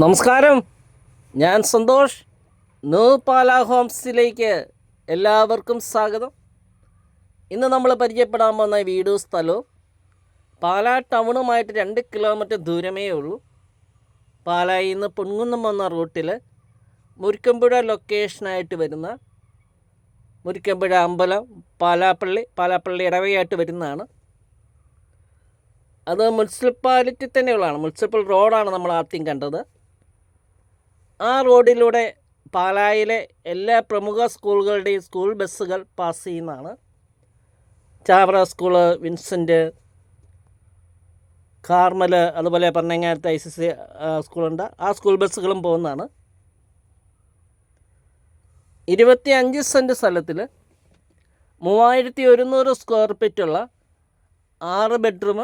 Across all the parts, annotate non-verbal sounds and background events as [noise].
നമസ്കാരം. ഞാൻ സന്തോഷ്. ന്യൂ പാല ഹോംസിലേക്ക് എല്ലാവർക്കും സ്വാഗതം. ഇന്ന് നമ്മൾ പരിചയപ്പെടാൻ പോകുന്ന വീടും സ്ഥലവും പാല ടൗണുമായിട്ട് രണ്ട് കിലോമീറ്റർ ദൂരമേ ഉള്ളൂ. പാലായിൽ നിന്ന് പൊൻകുന്നം വന്ന റൂട്ടിൽ മുരിക്കമ്പുഴ ലൊക്കേഷനായിട്ട് വരുന്ന മുരിക്കമ്പുഴ അമ്പലം പാലാപ്പള്ളി പാലാപ്പള്ളി ഇടവയായിട്ട് വരുന്നതാണ്. അത് മുനിസിപ്പാലിറ്റി തന്നെയുള്ളതാണ്. മുനിസിപ്പൽ റോഡാണ് നമ്മൾ ആദ്യം കണ്ടത്. ആ റോഡിലൂടെ പാലായിലെ എല്ലാ പ്രമുഖ സ്കൂളുകളുടെയും സ്കൂൾ ബസ്സുകൾ പാസ് ചെയ്യുന്നതാണ്. ചാവറ സ്കൂൾ വിൻസെന്റ് കാർമൽ അതുപോലെ പറഞ്ഞങ്ങാനത്തെ ഐ സി സി സ്കൂളുണ്ട്. ആ സ്കൂൾ ബസ്സുകളും പോകുന്നതാണ്. ഇരുപത്തി അഞ്ച് സെന്റ് സ്ഥലത്തിൽ മൂവായിരത്തി ഒരുന്നൂറ് സ്ക്വയർ ഫീറ്റുള്ള ആറ് bedroom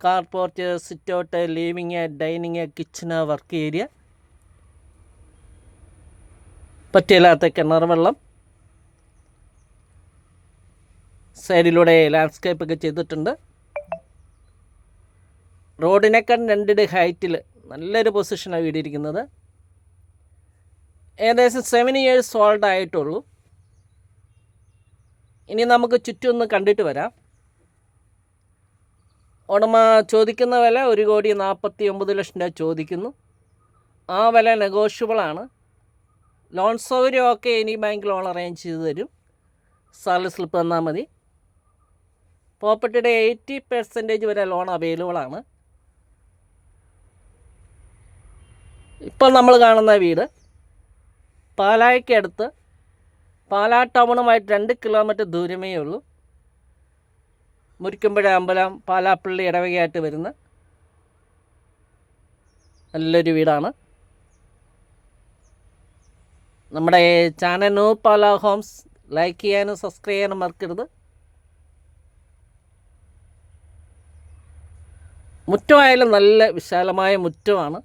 car porch sit out living dining kitchen work area പറ്റില്ലാത്ത കിണർ വെള്ളം. സൈഡിലൂടെ ലാൻഡ്സ്കേപ്പ് ഒക്കെ ചെയ്തിട്ടുണ്ട്. റോഡിനേക്കാൾ രണ്ടിട് ഹൈറ്റിൽ നല്ലൊരു പൊസിഷനാണ് വീടിയിരിക്കുന്നത് ഏകദേശം സെവൻ ഇയേഴ്സ് ഓൾഡ് ആയിട്ടുള്ളൂ. ഇനി നമുക്ക് ചുറ്റും ഒന്ന് കണ്ടിട്ട് വരാം. ഉടമ ചോദിക്കുന്ന വില ഒരു കോടി നാൽപ്പത്തി ഒമ്പത് ലക്ഷം രൂപ ചോദിക്കുന്നു. ആ വില നെഗോഷ്യബിളാണ് ലോൺ സൗകര്യമൊക്കെ ഇനി ബാങ്ക് ലോൺ അറേഞ്ച് ചെയ്ത് തരും. സാലറി സ്ലിപ്പ് തന്നാൽ മതി. പ്രോപ്പർട്ടിയുടെ എയ്റ്റി പെർസെന്റേജ് വരെ ലോൺ അവൈലബിൾ ആണ്. ഇപ്പോൾ നമ്മൾ കാണുന്ന വീട് പാലായ്ക്കടുത്ത് പാലാ ടൗണുമായിട്ട് രണ്ട് കിലോമീറ്റർ ദൂരമേ ഉള്ളൂ. മുരിക്കുമ്പഴ അമ്പലം പാലാപ്പള്ളി ഇടവകയായിട്ട് വരുന്ന നല്ലൊരു വീടാണ്. നമ്മുടെ channel new Pala homes like ചെയ്യാനും സബ്സ്ക്രൈബ് ചെയ്യാനും മറക്കരുത്. മുറ്റമായാലും നല്ല വിശാലമായ മുറ്റമാണ്.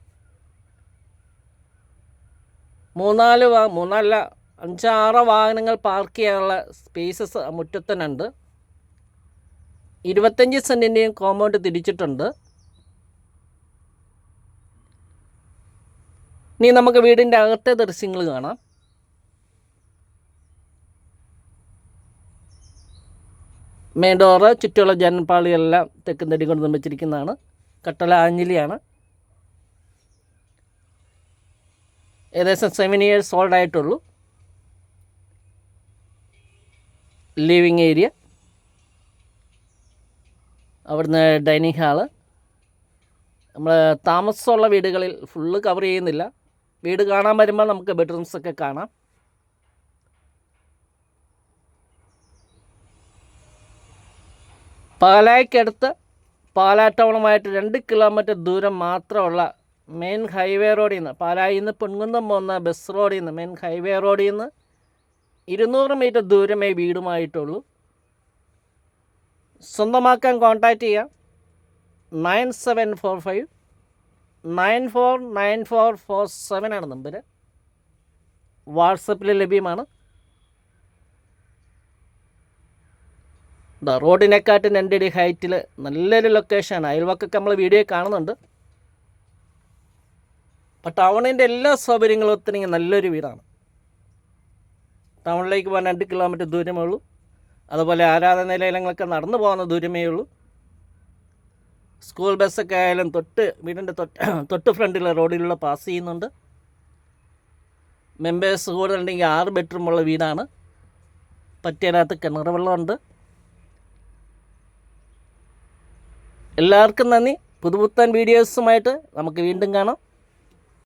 മൂന്നാൽ വാ മൂന്നല്ല അഞ്ചാറ് വാഹനങ്ങൾ പാർക്ക് ചെയ്യാനുള്ള സ്പേസസ് മുറ്റത്തിനുണ്ട്. ഇരുപത്തഞ്ച് സെന്റിന്റെയും കോമ്പൗണ്ട് തിരിച്ചിട്ടുണ്ട്. ഇനി നമുക്ക് വീടിന്റെ അകത്തെ ദൃശ്യങ്ങൾ കാണാം. മെയിൻ ഡോറ് ചുറ്റുമുള്ള ജനൽപ്പാളികളെല്ലാം തെക്കും തടി കൊണ്ട് നിർമ്മിച്ചിരിക്കുന്നതാണ്. കട്ടള ആഞ്ഞിലിയാണ്. ഏകദേശം സെവൻ ഇയേഴ്സ് ഓൾഡ് ആയിട്ടുള്ളൂ. ലിവിങ് ഏരിയ അവിടുന്ന് ഡൈനിങ് ഹാൾ നമ്മൾ താമസമുള്ള വീടുകളിൽ ഫുള്ള് കവർ ചെയ്യുന്നില്ല. വീട് കാണാൻ വരുമ്പോൾ നമുക്ക് ബെഡ്റൂംസൊക്കെ കാണാം. പാലായ്ക്കടുത്ത് പാലാ ടൗണുമായിട്ട് രണ്ട് കിലോമീറ്റർ ദൂരം മാത്രമുള്ള മെയിൻ ഹൈവേ റോഡിൽ നിന്ന് പാലായിൽ നിന്ന് പൊൻകുന്നം പോകുന്ന ബസ് റോഡിൽ നിന്ന് മെയിൻ ഹൈവേ റോഡിൽ നിന്ന് ഇരുന്നൂറ് മീറ്റർ ദൂരമേ വീടുമായിട്ടുള്ളൂ. സ്വന്തമാക്കാൻ കോൺടാക്റ്റ് ചെയ്യാം. Nine seven four five nine four nine four four seven ആണ് നമ്പർ വാട്സപ്പിൽ ലഭ്യമാണ്. റോഡിനെക്കാട്ടും അടി ഹൈറ്റിൽ നല്ലൊരു ലൊക്കേഷനാണ് അയൽവക്കൊക്കെ നമ്മൾ വീഡിയോ കാണുന്നുണ്ട്. അപ്പം ടൗണിന്റെ എല്ലാ സൗകര്യങ്ങളും ഒത്തിരി നല്ലൊരു വീടാണ്. ടൗണിലേക്ക് പോകാൻ രണ്ട് കിലോമീറ്റർ ദൂരമേ ഉള്ളൂ. അതുപോലെ ആരാധനാലയങ്ങളൊക്കെ നടന്നു പോകുന്ന ദൂരമേ ഉള്ളൂ. സ്കൂൾ ബസ്സൊക്കെ ആയാലും തൊട്ട് വീടിന്റെ തൊട്ട് [clears throat] തൊട്ട് ഫ്രണ്ടിലെ റോഡിലുള്ള പാസ് ചെയ്യുന്നുണ്ട്. മെമ്പേഴ്സ് കൂടുതലുണ്ടെങ്കിൽ ആറ് ബെഡ്റൂമുള്ള വീടാണ്. പറ്റിയതിനകത്ത് കിണർ വെള്ളമുണ്ട്. എല്ലാവർക്കും നന്ദി. പുതുപുത്തൻ വീഡിയോസുമായിട്ട് നമുക്ക് വീണ്ടും കാണാം.